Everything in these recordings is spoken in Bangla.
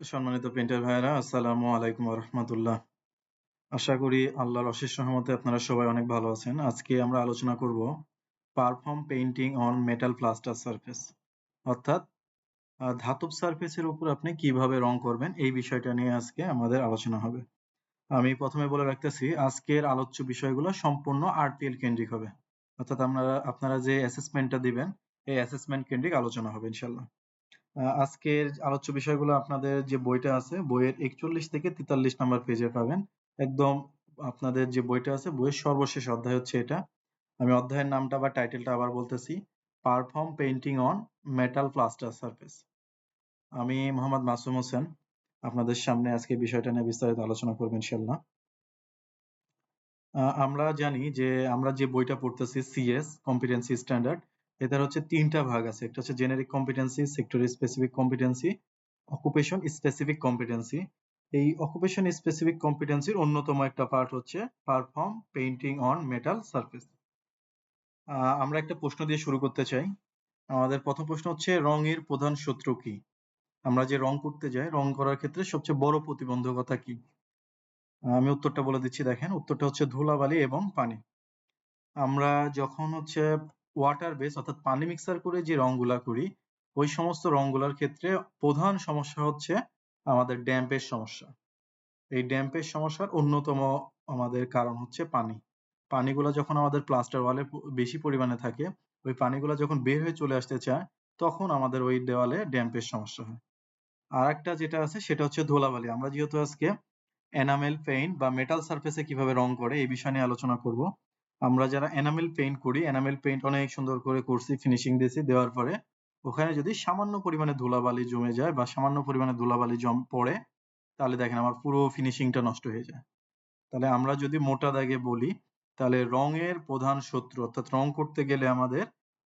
সম্মানিত পেইন্টার ভাইয়েরা, আসসালামু আলাইকুম রহমতুল্লাহ আশা করি আল্লাহর অশেষ রহমতে আপনারা সবাই অনেক ভালো আছেন। আজকে আমরা আলোচনা করব perform painting on metal plaster surface. অর্থাৎ ধাতব সারফেসের উপর আপনি কীভাবে রং করবেন এই বিষয়টা নিয়ে আজকে আমাদের আলোচনা হবে। আমি প্রথমে বলে রাখতেছি, আজকের আলোচ্য বিষয়গুলো সম্পূর্ণ আরপিএল কেন্দ্রিক হবে। অর্থাৎ আপনারা আপনারা যে অ্যাসেসমেন্টটা দিবেন, এই অ্যাসেসমেন্ট কেন্দ্রিক আলোচনা হবে ইনশাল্লাহ আজকের আলোচ্য বিষয়গুলো আপনাদের যে বইটা আছে, বইয়ের একচল্লিশ থেকে তেতাল্লিশ নাম্বার পেজে পাবেন। একদম আপনাদের যে বইটা আছে, বইয়ের সর্বশেষ অধ্যায় হচ্ছে এটা। আমি অধ্যায়ের নামটা বা টাইটেলটা আবার বলতেছি, perform painting on metal plaster surface. আমি মোহাম্মদ মাসুম হোসেন, আপনাদের সামনে আজকে বিষয়টা নিয়ে বিস্তারিত আলোচনা করব ইনশাল্লাহ আমরা জানি যে আমরা যে বইটা পড়তেছি সিএস কম্পিটেন্সি স্ট্যান্ডার্ড এটার হচ্ছে তিনটা ভাগ আছে। একটা হচ্ছে generic competency sector specific competency occupation specific competency এই অকুপেশন স্পেসিফিক কম্পিটেন্সির অন্যতম একটা পার্ট হচ্ছে perform painting on metal surface আমরা একটা প্রশ্ন দিয়ে শুরু করতে চাই। আমাদের প্রথম প্রশ্ন হচ্ছে, রঙের প্রধান শত্রু কি? আমরা যে রং করতে যাই রং করার ক্ষেত্রে সবচেয়ে বড় প্রতিবন্ধকতা কি? আমি উত্তরটা বলে দিচ্ছি, দেখেন। উত্তরটা হচ্ছে ধুলাবালি এবং পানি। আমরা যখন হচ্ছে ওয়াটার বেস অর্থাৎ পানি মিক্সার করে যে রংগুলা করি, ওই সমস্ত রংগুলার ক্ষেত্রে প্রধান সমস্যা হচ্ছে আমাদের ড্যাম্পের সমস্যা। এই ড্যাম্পের সমস্যার অন্যতম আমাদের কারণ হচ্ছে পানি। পানিগুলা যখন আমাদের প্লাস্টার ওয়ালে বেশি পরিমাণে থাকে, ওই পানিগুলা যখন বের হয়ে চলে আসতে চায়, তখন আমাদের ওই দেওয়ালে ড্যাম্পের সমস্যা হয়। আর একটা যেটা আছে, সেটা হচ্ছে ধুলাবালি। আমরা যেহেতু আজকে এনামেল পেইন্ট বা মেটাল সারফেসে কীভাবে রং করে, এই বিষয় নিয়ে আলোচনা করব। আমরা যারা এনামেল পেইন্ট করি এনামেল পেইন্ট অনেক সুন্দর করে করছি ফিনিশিং দিয়েছি, দেওয়ার পরে ওখানে যদি সামান্য পরিমাণে ধুলাবালি জমে যায় বা সামান্য পরিমাণে ধুলাবালি জম পড়ে, তাহলে দেখেন আমার পুরো ফিনিশিংটা নষ্ট হয়ে যায়। তাহলে আমরা যদি মোটা দাগে বলি, তাহলে রঙের প্রধান শত্রু, অর্থাৎ রং করতে গেলে আমাদের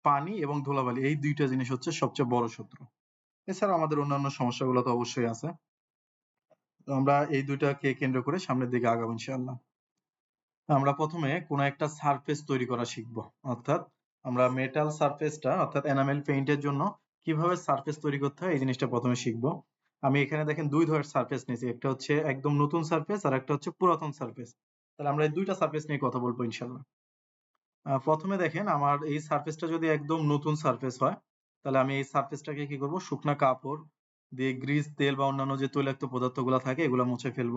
পানি এবং ধুলাবালি, এই দুইটা জিনিস হচ্ছে সবচেয়ে বড় শত্রু। এছাড়া আমাদের অন্যান্য সমস্যাগুলো তো অবশ্যই আছে। আমরা এই দুইটাকে কেন্দ্র করে সামনের দিকে আগাবো, ইনশাআল্লাহ। আমরা প্রথমে কোনো একটা সারফেস তৈরি করা শিখব। অর্থাৎ আমরা মেটাল সারফেসটা অর্থাৎ এনামেল পেইন্টের জন্য কীভাবে সারফেস তৈরি করতে হয়, এই জিনিসটা প্রথমে শিখব। আমি এখানে দেখেন দুই ধরনের সারফেস নিয়েছি, একটা হচ্ছে একদম নতুন সারফেস আর একটা হচ্ছে পুরাতন সারফেস তাহলে আমরা এই দুইটা সারফেস নিয়ে কথা বলব ইনশাল্লাহ প্রথমে দেখেন আমার এই সারফেসটা যদি একদম নতুন সারফেস হয়, তাহলে আমি এই সারফেসটাকে কি করব? শুকনা কাপড় দিয়ে গ্রিজ তেল বা অন্যান্য যে তৈলাক্ত পদার্থগুলো থাকে, এগুলো মুছে ফেলব।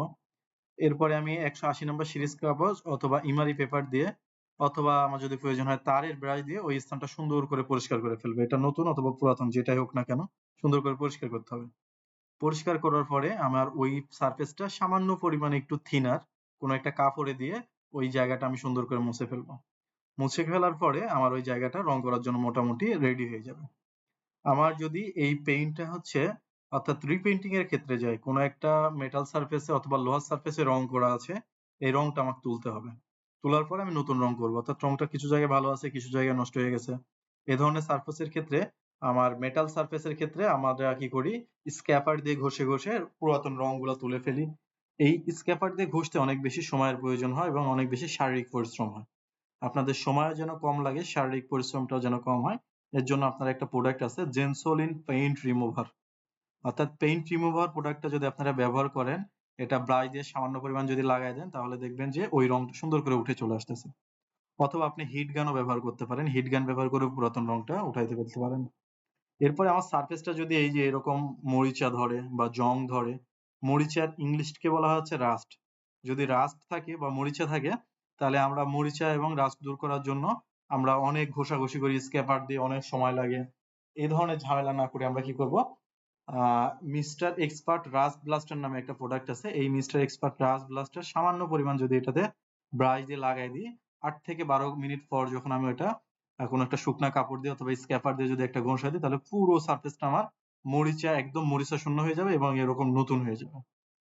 এরপরে আমি একশো আশি নম্বর সিরিজ কাগজ অথবা ইমারি পেপার দিয়ে অথবা আমার যদি প্রয়োজন হয় তারের ব্রাশ দিয়ে ওই স্থানটা সুন্দর করে পরিষ্কার করে ফেলব। এটা নতুন অথবা পুরাতন, যেটাই হোক না কেন, সুন্দর করে পরিষ্কার করতে হবে। পরিষ্কার করার পরে আমার ওই সারফেসটা সামান্য পরিমাণে একটু থিনার, কোনো একটা কাপড়ে দিয়ে ওই জায়গাটা আমি সুন্দর করে মুছে ফেলব। মুছে ফেলার পরে আমার ওই জায়গাটা রং করার জন্য মোটামুটি রেডি হয়ে যাবে। আমার যদি এই পেইন্টটা হচ্ছে অর্থাৎ রিপেন্টিং এর ক্ষেত্রে যাই কোনো একটা মেটাল সারফেসে অথবা লোহার সারফেসে রং করা আছে, এই রংটা আমাকে তুলতে হবে। তোলার পরে আমি নতুন রং করব। অর্থাৎ রংটা কিছু জায়গায় ভালো আছে, কিছু জায়গায় নষ্ট হয়ে গেছে। এ ধরনের সারফেসের ক্ষেত্রে আমার মেটাল সারফেসের ক্ষেত্রে আমরা কি করি? স্ক্যাপার দিয়ে ঘষে ঘষে পুরাতন রংগুলো তুলে ফেলি। এই স্ক্যাপার দিয়ে ঘষতে অনেক বেশি সময়ের প্রয়োজন হয় এবং অনেক বেশি শারীরিক পরিশ্রম হয়। আপনাদের সময় যেন কম লাগে, শারীরিক পরিশ্রমটাও যেন কম হয়। এর জন্য আপনার একটা প্রোডাক্ট আছে জেনসোলিন পেইন্ট রিমুভার অর্থাৎ পেইন্ট রিমুভার প্রোডাক্টটা যদি আপনারা ব্যবহার করেন, এটা ব্রাশ দিয়ে সামান্য পরিমাণ যদি লাগাই দেন, তাহলে দেখবেন যে ওই রংটা সুন্দর করে উঠে চলে আসতেছে। অথবা আপনি হিট গানও ব্যবহার করতে পারেন। হিট গান ব্যবহার করে পুরাতন রংটা উঠাইতে ফেলতে পারেন। এরপরে আমার সারফেসটা যদি এই যে এরকম মরিচা ধরে বা জং ধরে, মরিচার ইংলিশকে বলা হচ্ছে রাস্ট যদি রাস্ট থাকে বা মরিচা থাকে, তাহলে আমরা মরিচা এবং রাস্ট দূর করার জন্য আমরা অনেক ঘষাঘষি করি স্ক্যাপার দিয়ে অনেক সময় লাগে। এই ধরনের ঝামেলা না করে আমরা কি করব? মিস্টার এক্সপার্ট রাস ব্লাস্টার নামে একটা প্রোডাক্ট আছে। এই মিস্টার এক্সপার্ট রাস ব্লাস্টার সামান্য পরিমাণ যদি এটাতে ব্রাশ দিয়ে লাগাই দিই, আট থেকে বারো মিনিট পর যখন আমি ওটা কোনো একটা শুকনা কাপড় দিয়ে অথবা স্ক্যাপার দিয়ে যদি একটা ঘষা দিই, তাহলে পুরো সারফেসটা আমার মরিচা, একদম মরিচা শূন্য হয়ে যাবে এবং এরকম নতুন হয়ে যাবে।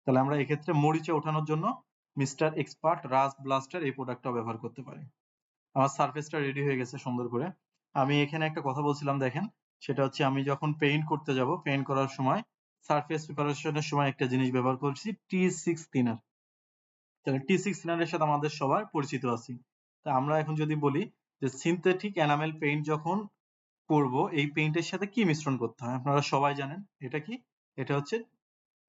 তাহলে আমরা এক্ষেত্রে মরিচা ওঠানোর জন্য মিস্টার এক্সপার্ট রাস ব্লাস্টার এই প্রোডাক্টটা ব্যবহার করতে পারি। আমার সারফেসটা রেডি হয়ে গেছে সুন্দর করে। আমি এখানে একটা কথা বলছিলাম, দেখেন। সেটা হচ্ছে আমি যখন পেইন্ট করতে যাব পেইন্ট করার সময় সারফেস প্রিপারেশনের সময় একটা জিনিস ব্যবহার করছি টি সিক্স থিনার তাহলে টি সিক্স থিনারের সাথে আমাদের সবাই পরিচিত আছি। তা আমরা এখন যদি বলি যে সিনথেটিক এনামেল পেইন্ট যখন করব, এই পেইন্টের সাথে কি মিশ্রণ করতে হয়? আপনারা সবাই জানেন, এটা কি? এটা হচ্ছে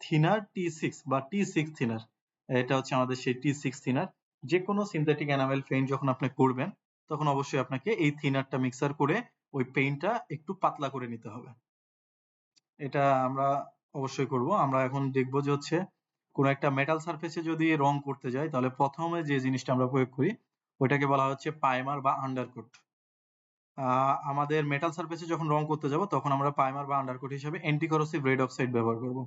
থিনার টি সিক্স বা টি সিক্স থিনার এটা হচ্ছে আমাদের সেই টি সিক্স থিনার যে কোনো সিনথেটিক এনামেল পেইন্ট যখন আপনি করবেন, তখন অবশ্যই আপনাকে এই থিনারটা মিক্সার করে ওই পেইন্টটা একটু পাতলা করে নিতে হবে। এটা আমরা অবশ্যই করব। আমরা এখন দেখব যে হচ্ছে কোন একটা মেটাল সারফেসে যদি রং করতে যাই, তাহলে প্রথমে যে জিনিসটা আমরা প্রয়োগ করি, ওইটাকে বলা হচ্ছে প্রাইমার বা আন্ডারকোট আমাদের মেটাল সারফেসে যখন রং করতে যাব, তখন আমরা প্রাইমার বা আন্ডারকোট হিসেবে অ্যান্টিকরোসিভ রেড অক্সাইড ব্যবহার করব।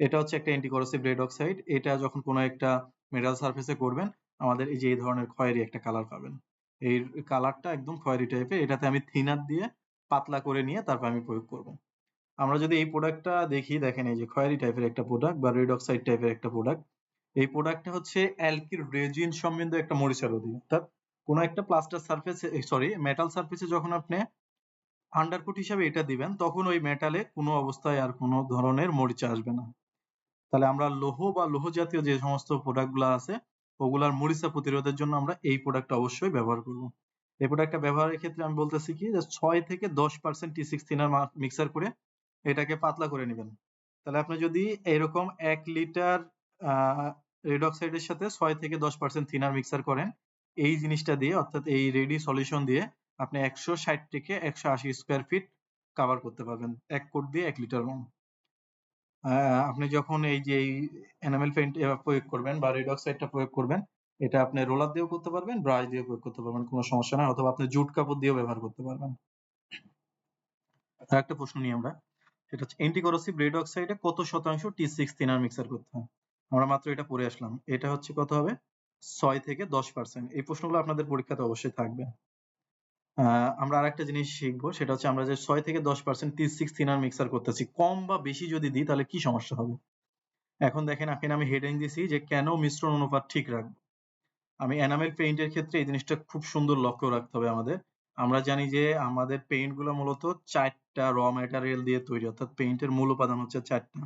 এটা হচ্ছে একটা অ্যান্টিকরোসিভ রেড অক্সাইড এটা যখন কোনো একটা মেটাল সারফেসে করবেন, আমাদের এই যে, এই ধরনের খয়েরি একটা কালার পাবেন। এই কালারটা একদম খয়েরি টাইপের এটাতে আমি থিনার দিয়ে পাতলা করে নিয়ে তারপর আমি প্রয়োগ করব। আমরা যদি এই প্রোডাক্টটা দেখি, দেখেন এই যে খয়েরি টাইপের একটা প্রোডাক্ট বা রেড অক্সাইড টাইপের একটা প্রোডাক্ট এই প্রোডাক্টটা হচ্ছে অ্যালকির রেজিন সমৃদ্ধ একটা মরিচারোধী অর্থাৎ কোনো একটা প্লাস্টার সারফেসে সরি মেটাল সারফেসে যখন আপনি আন্ডারকোট হিসাবে এটা দিবেন, তখন ওই মেটালে কোনো অবস্থায় আর কোনো ধরনের মরিচা আসবে না। তাহলে আমরা লৌহ বা লৌহ জাতীয় যে সমস্ত প্রোডাক্টগুলো আছে ওগুলার মরিচা প্রতিরোধের জন্য আমরা এই প্রোডাক্টটা অবশ্যই ব্যবহার করব। এই প্রোডাক্টটা ব্যবহারের ক্ষেত্রে আমি বলতেছি কি যে ছয় থেকে দশ percent T six thinner mixer করে এটাকে পাতলা করে নেবেন। তাহলে আপনি যদি এরকম এক লিটার রেড অক্সাইডের সাথে ছয় থেকে দশ পার্সেন্ট থিনার মিক্সার করেন, এই জিনিসটা দিয়ে, অর্থাৎ এই রেডি সলিউশন দিয়ে আপনি একশো ষাট থেকে একশো আশি স্কোয়ার ফিট কাভার করতে পারবেন। এক কোট দিয়ে এক লিটার রং আপনি যখন এই যে এনামেল পেইন্ট প্রয়োগ করবেন বা রেড অক্সাইডটা প্রয়োগ করবেন, এটা আপনি রোলার দিয়েও করতে পারবেন ব্রাশ দিয়ে প্রয়োগ করতে পারবেন, কোনো সমস্যা নাই, অথবা আপনি জুট কাপড় দিয়েও ব্যবহার করতে পারবেন। আর একটা প্রশ্ন নিয়ে আমরা, সেটা হচ্ছে অ্যান্টিকরোসিভ রেড অক্সাইডে কত শতাংশ টি সিক্স থিনার মিক্সার করতে হয়? আমরা মাত্র এটা পড়ে আসলাম, এটা হচ্ছে কত হবে? ছয় থেকে দশ পার্সেন্ট এই প্রশ্নগুলো আপনাদের পরীক্ষাতে অবশ্যই থাকবে। আমরা আর একটা জিনিস শিখব, সেটা হচ্ছে আমরা যে ছয় থেকে দশ percent T six thinner mixer করতেছি, কম বা বেশি যদি দিই, তাহলে কি সমস্যা হবে? এখন দেখেন এখানে আমি হেডিং দিছি যে কেন মিশ্রণ অনুপাত ঠিক রাখব? আমি এনামেল পেইন্টের ক্ষেত্রে এই জিনিসটা খুব সুন্দর লক্ষ্য রাখতে হবে আমাদের। আমরা জানি যে আমাদের পেইন্টগুলো মূলত চারটা র ম্যাটেরিয়াল দিয়ে তৈরি, অর্থাৎ পেইন্টের মূল উপাদান হচ্ছে চারটা।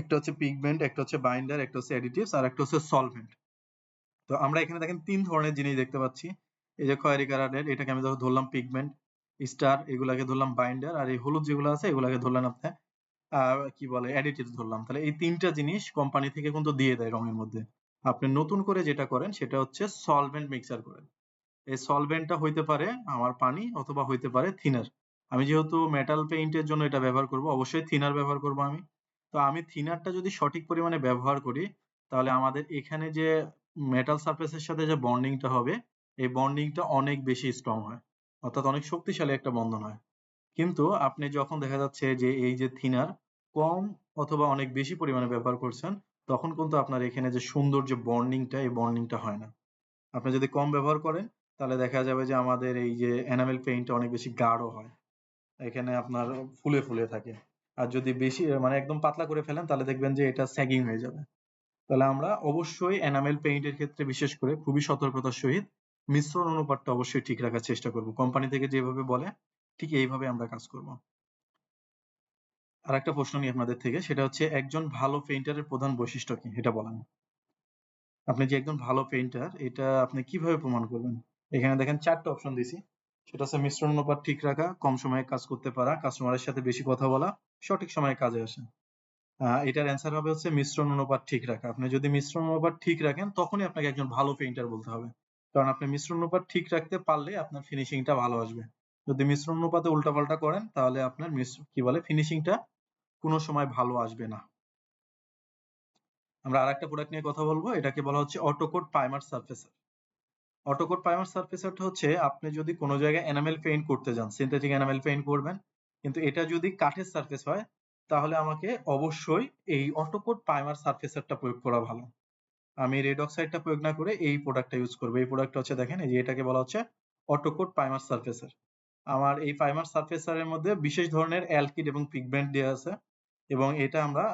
একটা হচ্ছে পিগমেন্ট একটা হচ্ছে বাইন্ডার একটা হচ্ছে অ্যাডিটিভস আর একটা হচ্ছে সলভেন্ট তো আমরা এখানে দেখেন তিন ধরনের জিনিস দেখতে পাচ্ছি। এই যে খয়েরি কালারের এটাকে আমি ধরলাম পিগমেন্ট স্টার এগুলাকে ধরলাম বাইন্ডার আর এই হলুদ যেগুলো আছে, এগুলাকে ধরলাম আপনি কি বলে অ্যাডিটিভস ধরলাম। তাহলে এই তিনটা জিনিস কোম্পানি থেকে কিন্তু দিয়ে দেয় রঙের মধ্যে। আপনি নতুন করে যেটা করেন, সেটা হচ্ছে সলভেন্ট মিক্সার করেন। এই সলভেন্টটা হইতে পারে আমার পানি অথবা হইতে পারে থিনার আমি যেহেতু মেটাল পেইন্টের জন্য এটা ব্যবহার করব, অবশ্যই থিনার ব্যবহার করব আমি। তো আমি থিনারটা যদি সঠিক পরিমাণে ব্যবহার করি, তাহলে আমাদের এখানে যে মেটাল সারফেসের সাথে যে বন্ডিংটা হবে এই বন্ডিংটা অনেক বেশি স্ট্রং হয়। অর্থাৎ অনেক শক্তিশালী একটা বন্ধন হয়। কিন্তু আপনি যখন দেখা যাচ্ছে যে এই যে থিনার কম অথবা অনেক বেশি পরিমাণে ব্যবহার করছেন, তখন কিন্তু আপনার এখানে যে সুন্দর যে বন্ডিংটা এই বন্ডিংটা হয় না। আপনি যদি কম ব্যবহার করেন, তাহলে দেখা যাবে যে আমাদের এই যে এনামেল পেইন্টটা অনেক বেশি গাঢ় হয়। এখানে আপনার ফুলে ফুলে থাকে। আর যদি বেশি মানে একদম পাতলা করে ফেলেন, তাহলে দেখবেন যে এটা স্যাগিং হয়ে যাবে। তাহলে আমরা অবশ্যই এনামেল পেইন্টের ক্ষেত্রে বিশেষ করে খুবই সতর্কতার সহিত মিশ্রণ অনুপাতটা অবশ্যই ঠিক রাখার চেষ্টা করব। কোম্পানি থেকে যেভাবে বলে, ঠিক এইভাবে আমরা কাজ করব। আর একটা প্রশ্ন নিই আপনাদের থেকে, সেটা হচ্ছে একজন ভালো পেইন্টারের প্রধান বৈশিষ্ট্য কি? এটা বলেন। আপনি যে একজন ভালো পেইন্টার এটা আপনি কীভাবে প্রমাণ করবেন? এখানে দেখেন চারটা অপশন দিছি। সেটা হচ্ছে মিশ্রণ অনুপাত ঠিক রাখা, কম সময়ে কাজ করতে পারা কাস্টমারের সাথে বেশি কথা বলা, সঠিক সময়ে কাজে আসা। এটার অ্যান্সার হবে হচ্ছে মিশ্রণ অনুপাত ঠিক রাখা। আপনি যদি মিশ্রণ অনুপাত ঠিক রাখেন, তখনই আপনাকে একজন ভালো পেইন্টার বলতে হবে। কারণ আপনি মিশ্রণ অনুপাত ঠিক রাখতে পারলে আপনার ফিনিশিংটা ভালো আসবে। যদি মিশ্রণ অনুপাতে উল্টাপাল্টা করেন, তাহলে আপনার কি বলে ফিনিশিংটা কোনো সময় ভালো আসবে না। আমরা আরেকটা প্রোডাক্ট নিয়ে কথা বলব, এটাকে বলা হচ্ছে অটোকোড প্রাইমার সারফেসার অটোকোড প্রাইমার সারফেসারটা হচ্ছে, আপনি যদি কোনো জায়গায় এনামেল পেইন্ট করতে যান সিনথেটিক এনামেল পেইন্ট করবেন, কিন্তু এটা যদি কাঠের সারফেস হয়, তাহলে আমাকে অবশ্যই এই অটোকোড প্রাইমার সারফেসারটা প্রয়োগ করা ভালো। আমি রেড অক্সাইডটা প্রয়োগ না করে এই প্রোডাক্টটা ইউজ করব। এই প্রোডাক্টটা হচ্ছে দেখেন, এই যে এটাকে বলা হচ্ছে অটোকোট প্রাইমার সারফেসার আমার এই প্রাইমার সারফেসারের মধ্যে বিশেষ ধরনের অ্যালকিড এবং পিগমেন্ট দেওয়া আছে এবং এটা আমরা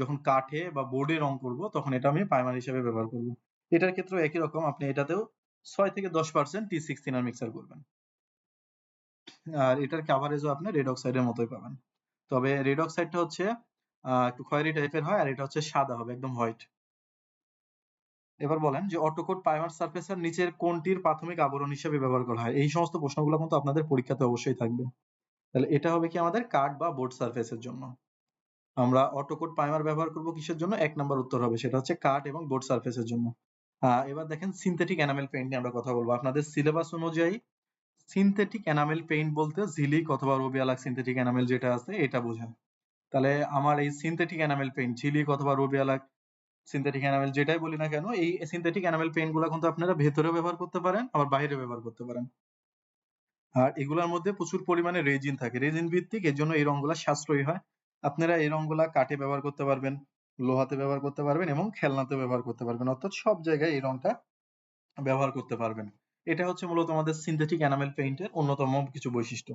যখন কাঠে বা বোর্ডে রং করব, তখন এটা আমি প্রাইমার হিসেবে ব্যবহার করব। এটার ক্ষেত্রেও একই রকম, আপনি এটাতেও ছয় থেকে দশ percent T six thinner mixer করবেন। আর এটার কাভারেজও আপনি রেড অক্সাইডের মতোই পাবেন। তবে রেড অক্সাইডটা হচ্ছে একটু খয়েরি টাইপের হয় আর এটা হচ্ছে সাদা হবে, একদম হোয়াইট এবার বলেন যে অটোকোড প্রাইমার সারফেসের নিচের কোনটির প্রাথমিক আবরণ হিসেবে ব্যবহার করা হয়? এই সমস্ত প্রশ্নগুলো কিন্তু আপনাদের পরীক্ষাতে অবশ্যই থাকবে। তাহলে এটা হবে কি আমাদের কার্ড বা বোর্ড সারফেসের জন্য। আমরা অটো কোড প্রাইমার ব্যবহার করব কিসের জন্য? এক নাম্বার উত্তর হবে সেটা হচ্ছে কাট এবং বোর্ড সারফেসের জন্য। এবার দেখেন সিনথেটিক এনামেল পেইন্ট নিয়ে আমরা কথা বলব। আপনাদের সিলেবাস অনুযায়ী সিনথেটিক এনামেল পেইন্ট বলতে জিলিক অথবা রুবিয়ালাক সিনথেটিক এনামেল যেটা আছে, এটা বোঝায়। তাহলে আমার এই সিনথেটিক এনামেল পেইন্ট ঝিলিক অথবা রুবিয়ালাক সিনথেটিক এনামেল যেটাই বলি না কেন, এই সিনথেটিক এনামেল পেইন্টগুলো কিন্তু আপনারা ভেতরে ব্যবহার করতে পারেন, আবার বাইরে ব্যবহার করতে পারেন। আর এগুলোর মধ্যে প্রচুর পরিমাণে রেজিন থাকে। রেজিন ভিত্তিক এর জন্য এই রংগুলা সাশ্রয়ী হয়। আপনারা এই রংগুলা কাঠে ব্যবহার করতে পারবেন, লোহাতে ব্যবহার করতে পারবেন এবং খেলনাতে ব্যবহার করতে পারবেন। অর্থাৎ সব জায়গায় এই রংটা ব্যবহার করতে পারবেন। এটা হচ্ছে মূলত আমাদের সিনথেটিক এনামেল পেইন্টের অন্যতম কিছু বৈশিষ্ট্য।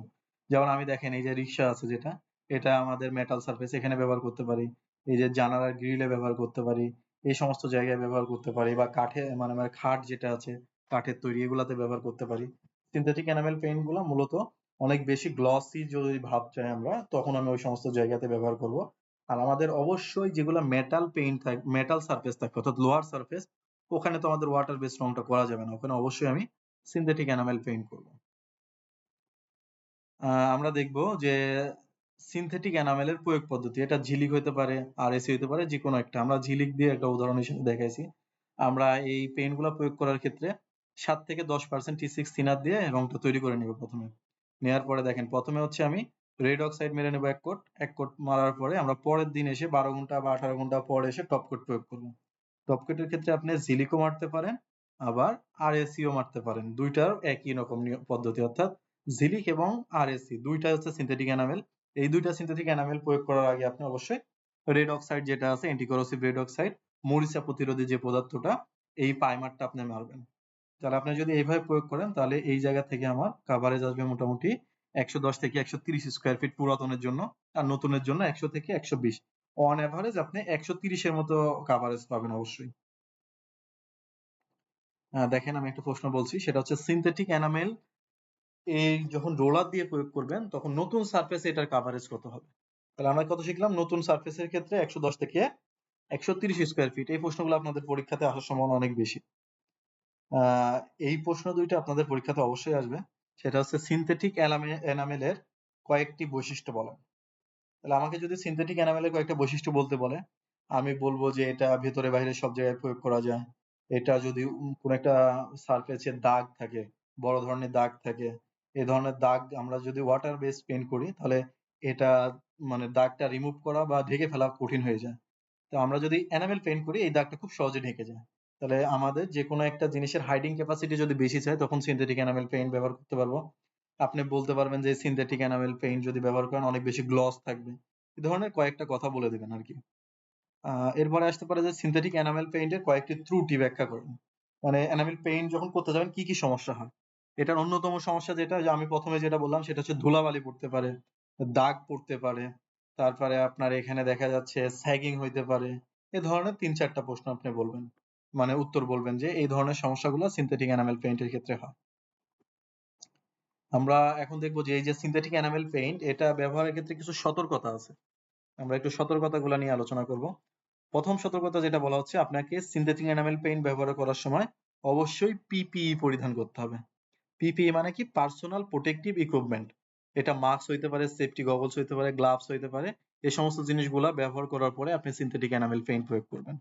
যেমন আমি দেখেন এই যে রিক্সা আছে যেটা, এটা আমাদের মেটাল সারফেস এখানে ব্যবহার করতে পারি। এই যে জানালার গ্রিলে ব্যবহার করতে পারি, এই সমস্ত জায়গায় ব্যবহার করতে পারি বা কাঠে মানে আমার খাট যেটা আছে, কাঠের তৈরি এগুলাতে ব্যবহার করতে পারি। সিনথেটিক এনামেল পেইন্টগুলো মূলত অনেক বেশি গ্লসি যদি ভাব চাই আমরা, তখন আমি ওই সমস্ত জায়গাতে ব্যবহার করব। আর আমাদের অবশ্যই যেগুলো মেটাল পেইন্ট থাকে মেটাল সারফেস থাকে অর্থাৎ লোহার সারফেস ওখানে তো আমাদের ওয়াটার বেস রংটা করা যাবে না। ওখানে অবশ্যই আমি সিনথেটিক এনামেল পেইন্ট করব। আমরা দেখব যে সিনথেটিক এনামেলের প্রয়োগ পদ্ধতি। এটা ঝিলিক হতে পারে আর এসি হতে পারে যে কোনো একটা। আমরা ঝিলিক দিয়ে একটা উদাহরণ হিসেবে দেখাইছি। আমরা এই পেইন্টগুলা প্রয়োগ করার ক্ষেত্রে সাত থেকে দশ পার্সেন্ট টি সিক্স থিনার দিয়ে রংটা তৈরি করে নিব প্রথমে। নেওয়ার পরে দেখেন, প্রথমে হচ্ছে আমি রেড অক্সাইড মেরে নেব এক কোট। এক কোট মারার পরে আমরা পরের দিন এসে বারো ঘণ্টা বা আঠারো ঘণ্টা পরে এসে টপ কোট প্রয়োগ করব। টপ কোটের ক্ষেত্রে আপনি জিলিকও মারতে পারেন, আবার আর এসিও মারতে পারেন। দুইটার একই রকম পদ্ধতি। অর্থাৎ জিলিক এবং আর এসি দুইটা হচ্ছে সিনথেটিক এনামেল এই দুইটা সিনথেটিক এনামেল প্রয়োগ করার আগে আপনি অবশ্যই রেড অক্সাইড যেটা আছে অ্যান্টিকরোসিভ রেড অক্সাইড মরিচা প্রতিরোধী যে পদার্থটা, এই প্রাইমারটা আপনি মারবেন। তাহলে আপনি যদি এইভাবে প্রয়োগ করেন, তাহলে এই জায়গা থেকে আমার কাভারেজ আসবে মোটামুটি একশো দশ থেকে একশো তিরিশ স্কোয়ার ফিট পুরাতনের জন্য আর নতুনের জন্য একশো থেকে একশো বিশ। অন অ্যাভারেজ আপনি একশো তিরিশের মতো কাভারেজ পাবেন অবশ্যই। দেখেন আমি একটা প্রশ্ন বলছি, সেটা হচ্ছে সিনথেটিক এনামেল এই যখন রোলার দিয়ে প্রয়োগ করবেন, তখন নতুন সারফেসে এটার কাভারেজ কত হবে? তাহলে আমরা কত শিখলাম? নতুন সারফেসের ক্ষেত্রে একশো দশ থেকে একশো তিরিশ স্কোয়ার ফিট এই প্রশ্নগুলো আপনাদের পরীক্ষাতে আসার সম্ভাবনা অনেক বেশি। এই প্রশ্ন দুইটা আপনাদের পরীক্ষাতে অবশ্যই আসবে। সেটা হচ্ছে সিনথেটিক এনামেলের কয়েকটি বৈশিষ্ট্য বলেন। তাহলে আমাকে যদি সিনথেটিক এনামেলের কয়েকটা বৈশিষ্ট্য বলতে বলে, আমি বলব যে এটা ভেতরে বাইরে সব জায়গায় প্রয়োগ করা যায়। এটা যদি কোনো একটা সারফেসে দাগ থাকে, বড় ধরনের দাগ থাকে এই ধরনের দাগ আমরা যদি ওয়াটার বেস পেইন্ট করি, তাহলে এটা মানে দাগটা রিমুভ করা বা ঢেকে ফেলা কঠিন হয়ে যায়। তো আমরা যদি এনামেল পেইন্ট করি, এই দাগটা খুব সহজে ঢেকে যায়। তাহলে আমাদের যে কোনো একটা জিনিসের হাইডিং ক্যাপাসিটি যদি বেশি চাই তখন সিনথেটিক এনামেল পেইন্ট ব্যবহার করতে পারব। আপনি বলতে পারবেন যে সিনথেটিক এনামেল পেইন্ট যদি ব্যবহার করেন, অনেক বেশি গ্লস থাকবে। এ ধরনের কয়েকটা কথা বলে দিবেন আর কি। এরপরে আসতে পারে যে সিনথেটিক এনামেল পেইন্টের কয়েকটি ত্রুটি ব্যাখ্যা করেন। মানে এনামেল পেইন্ট যখন করতে যাবেন, কি কি সমস্যা হয়? এটার অন্যতম সমস্যা যেটা, যে আমি প্রথমে যেটা বললাম, সেটা হচ্ছে ধুলাবালি পড়তে পারে, দাগ পড়তে পারে, তারপরে আপনার এখানে দেখা যাচ্ছে স্যাগিং হইতে পারে, এ ধরনের তিন চারটা প্রশ্ন আপনি বলবেন। মানে উত্তর বলবেন যে এই ধরনের সমস্যাগুলো সিনথেটিক এনামেল পেইন্টের ক্ষেত্রে হয়। আমরা এখন দেখব যে এই যে সিনথেটিক এনামেল পেইন্ট এটা ব্যবহারের ক্ষেত্রে কিছু সতর্কতা আছে। আমরা একটু সতর্কতাগুলো নিয়ে আলোচনা করব। প্রথম সতর্কতা যেটা বলা হচ্ছে, আপনাকে সিনথেটিক এনামেল পেইন্ট ব্যবহার করার সময় অবশ্যই পিপিই পরিধান করতে হবে। পিপিই মানে কি? পার্সোনাল প্রোটেক্টিভ ইকুইপমেন্ট এটা মাস্ক হইতে পারে সেফটি গগলস হইতে পারে গ্লাভস হইতে পারে। এই সমস্ত জিনিসগুলা ব্যবহার করার পরে আপনি সিনথেটিক এনামেল পেইন্ট প্রয়োগ করবেন।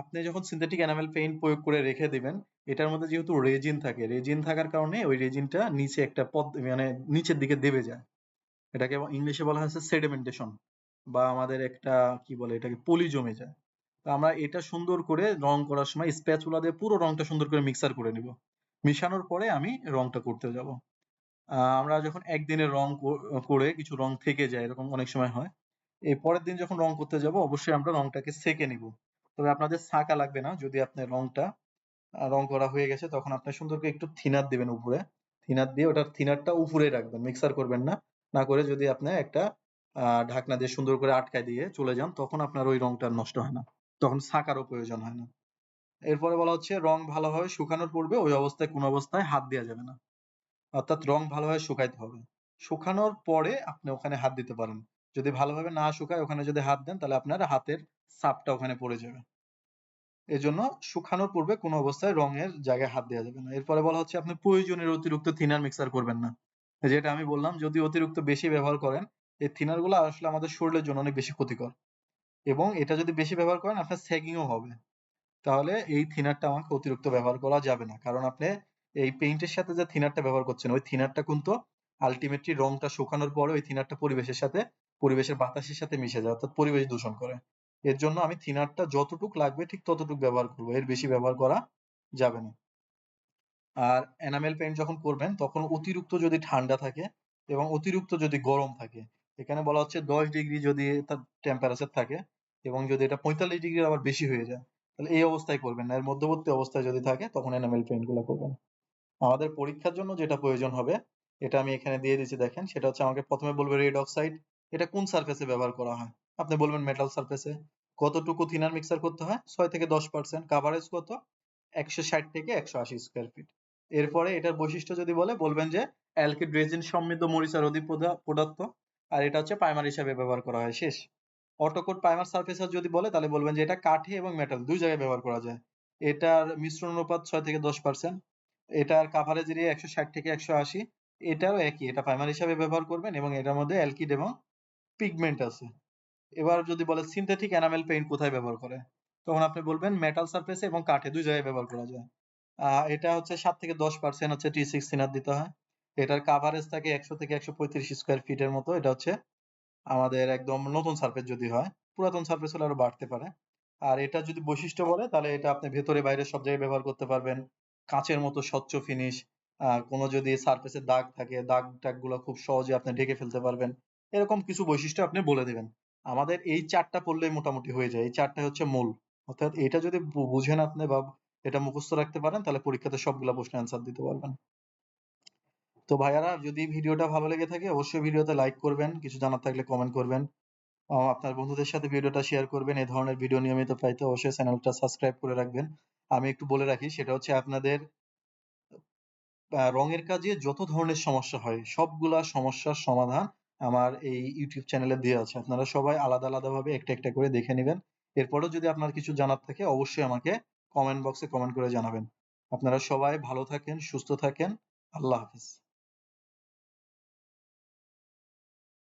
আপনি যখন সিনথেটিক এনামেল পেইন্ট প্রয়োগ করে রেখে দিবেন, এটার মধ্যে যেহেতু রেজিন থাকে রেজিন থাকার কারণে ওই রেজিনটা নিচে একটা পদ মানে নিচের দিকে দেবে যায়। এটাকে ইংলিশে বলা হচ্ছে সেডিমেন্টেশন বা আমাদের একটা কি বলে এটাকে, পলি জমে যায়। তো আমরা এটা সুন্দর করে রং করার সময় স্প্যাচুলা দিয়ে পুরো রংটা সুন্দর করে মিক্সার করে নিব। মিশানোর পরে আমি রংটা করতে যাব। আমরা যখন একদিনের রং করে কিছু রং থেকে যায়, এরকম অনেক সময় হয় এই পরের দিন যখন রং করতে যাব, অবশ্যই আমরা রংটাকে সেকে নিব। তবে আপনাদের ছাঁকা লাগবে না, যদি আপনার রংটা রং করা হয়ে গেছে, তখন আপনি সুন্দর করে একটু থিনার দিবেন উপরে। থিনার দিয়ে ওটার থিনারটা উপরে রাখবেন, মিক্সার করবেন না। না করে যদি আপনি একটা ঢাকনা দিয়ে সুন্দর করে আটকায় দিয়ে চলে যান, তখন আপনার ওই রংটা নষ্ট হয় না, তখন ছাঁকারও প্রয়োজন হয় না। এরপরে বলা হচ্ছে, রং ভালোভাবে শুকানোর পূর্বে ওই অবস্থায় কোন অবস্থায় হাত দেওয়া যাবে না। অর্থাৎ রং ভালোভাবে শুকাইতে হবে। শুকানোর পরে আপনি ওখানে হাত দিতে পারেন। যদি ভালোভাবে না শুকায়, ওখানে যদি হাত দেন, তাহলে আপনার হাতের ছাপটা ওখানে পড়ে যাবে। এজন্য শুকানোর পূর্বে কোনো অবস্থায় রঙের জায়গায় হাত দেওয়া যাবে না। এরপরে বলা হচ্ছে, আপনি প্রয়োজনের অতিরিক্ত থিনার মিক্সার করবেন না। যেটা আমি বললাম, যদি অতিরিক্ত বেশি ব্যবহার করেন, এই থিনারগুলো আসলে আমাদের শরীরের জন্য অনেক বেশি ক্ষতিকর। এবং এটা যদি বেশি ব্যবহার করেন, আপনার স্যাগিংও হবে। তাহলে এই থিনারটা আমাকে অতিরিক্ত ব্যবহার করা যাবে না। কারণ আপনি এই পেইন্টের সাথে যে থিনারটা ব্যবহার করছেন, ওই থিনারটা কিন্তু আলটিমেটলি রংটা শুকানোর পরে ওই থিনারটা পরিবেশের সাথে, পরিবেশের বাতাসের সাথে মিশে যায়, অর্থাৎ পরিবেশ দূষণ করে। এর জন্য আমি থিনারটা যতটুক লাগবে ঠিক ততটুক ব্যবহার করব, এর বেশি ব্যবহার করা যাবে না। আর এনামেল পেইন্ট যখন করবেন, তখন অতিরিক্ত যদি ঠান্ডা থাকে এবং অতিরিক্ত যদি গরম থাকে, এখানে বলা হচ্ছে দশ ডিগ্রি যদি তার টেম্পারেচার থাকে এবং যদি এটা পঁয়তাল্লিশ ডিগ্রি আবার বেশি হয়ে যায় তাহলে এই অবস্থায় করবেন না। এর মধ্যবর্তী অবস্থায় যদি থাকে, তখন এনামেল পেইন্টগুলো করবেন। আমাদের পরীক্ষার জন্য যেটা প্রয়োজন হবে, এটা আমি এখানে দিয়ে দিচ্ছি, দেখেন। সেটা হচ্ছে আমাকে প্রথমে বলবে রেড অক্সাইড এটা কোন সারফেসে ব্যবহার করা হয়? আপনি বলবেন মেটাল সারফেসে কতটুকু থিনার মিক্সার করতে হয়? ছয় থেকে দশ পার্সেন্ট কাভারেজ কত? একশো ষাট থেকে একশো আশি স্কোয়ার ফিট এরপরে এটার বৈশিষ্ট্য যদি বলে, বলবেন যে অ্যালকিড রেজিন সমৃদ্ধ মরিচার অধিক পদার্থ, আর এটা হচ্ছে প্রাইমার হিসাবে ব্যবহার করা হয়। শেষ। অটোকোড প্রাইমার সারফেসার যদি বলে, তাহলে বলবেন যে এটা কাঠে এবং মেটাল দুই জায়গায় ব্যবহার করা যায়। এটার মিশ্রণ অনুপাত ছয় থেকে দশ পার্সেন্ট এটার কাভারেজ এরিয়া একশো ষাট থেকে একশো আশি এটাও একই, এটা প্রাইমার হিসাবে ব্যবহার করবেন এবং এটার মধ্যে অ্যালকিড এবং পিগমেন্ট আছে। এবার যদি বলে সিনথেটিক এনামেল পেইন্ট কোথায় ব্যবহার করে, তখন আপনি বলবেন মেটাল সারফেসে এবং কাঠে, দুই জায়গায় ব্যবহার করা যায়। এটা হচ্ছে সাত থেকে দশ পার্সেন্ট হচ্ছে টি সিক্স দিতে হয়। এটার কাভারেজ থাকে একশো থেকে একশো পঁয়ত্রিশ স্কোয়ার ফিটের মতো, এটা হচ্ছে আমাদের একদম নতুন সারফেস যদি হয়, পুরাতন সারফেস হলে আরও বাড়তে পারে। আর এটা যদি বৈশিষ্ট্য বলে, তাহলে এটা আপনি ভেতরে বাইরে সব জায়গায় ব্যবহার করতে পারবেন। কাঁচের মতো স্বচ্ছ ফিনিশ কোনো যদি সারফেসে দাগ থাকে, দাগ টাগগুলো খুব সহজে আপনি ঢেকে ফেলতে পারবেন। এরকম কিছু বৈশিষ্ট্য আপনি বলে দেবেন। আমাদের এই চারটা পড়লেই মোটামুটি হয়ে যায়। এই চারটা হচ্ছে মূল। অর্থাৎ এটা যদি বুঝেন আপনি বা এটা মুখস্থ রাখতে পারেন, তাহলে পরীক্ষাতে সবগুলা প্রশ্নের অ্যান্সার দিতে পারবেন। তো ভাইয়ারা, যদি ভিডিওটা ভালো লেগে থাকে, অবশ্যই ভিডিওতে লাইক করবেন, কিছু জানার থাকলে কমেন্ট করবেন। আপনার বন্ধুদের সাথে ভিডিওটা শেয়ার করবেন এই ধরনের ভিডিও নিয়মিত পাইতে অবশ্যই চ্যানেলটা সাবস্ক্রাইব করে রাখবেন। আমি একটু বলে রাখি, সেটা হচ্ছে আপনাদের রঙের কাজে যত ধরনের সমস্যা হয়, সবগুলা সমস্যার সমাধান আমার এই ইউটিউব চ্যানেলে দেওয়া আছে। আপনারা সবাই আলাদা আলাদা ভাবে একটা একটা করে দেখে নেবেন। এরপরেও যদি আপনার কিছু জানার থাকে, অবশ্যই আমাকে কমেন্ট বক্সে কমেন্ট করে জানাবেন। আপনারা সবাই ভালো থাকেন, সুস্থ থাকেন। আল্লাহ হাফিজ।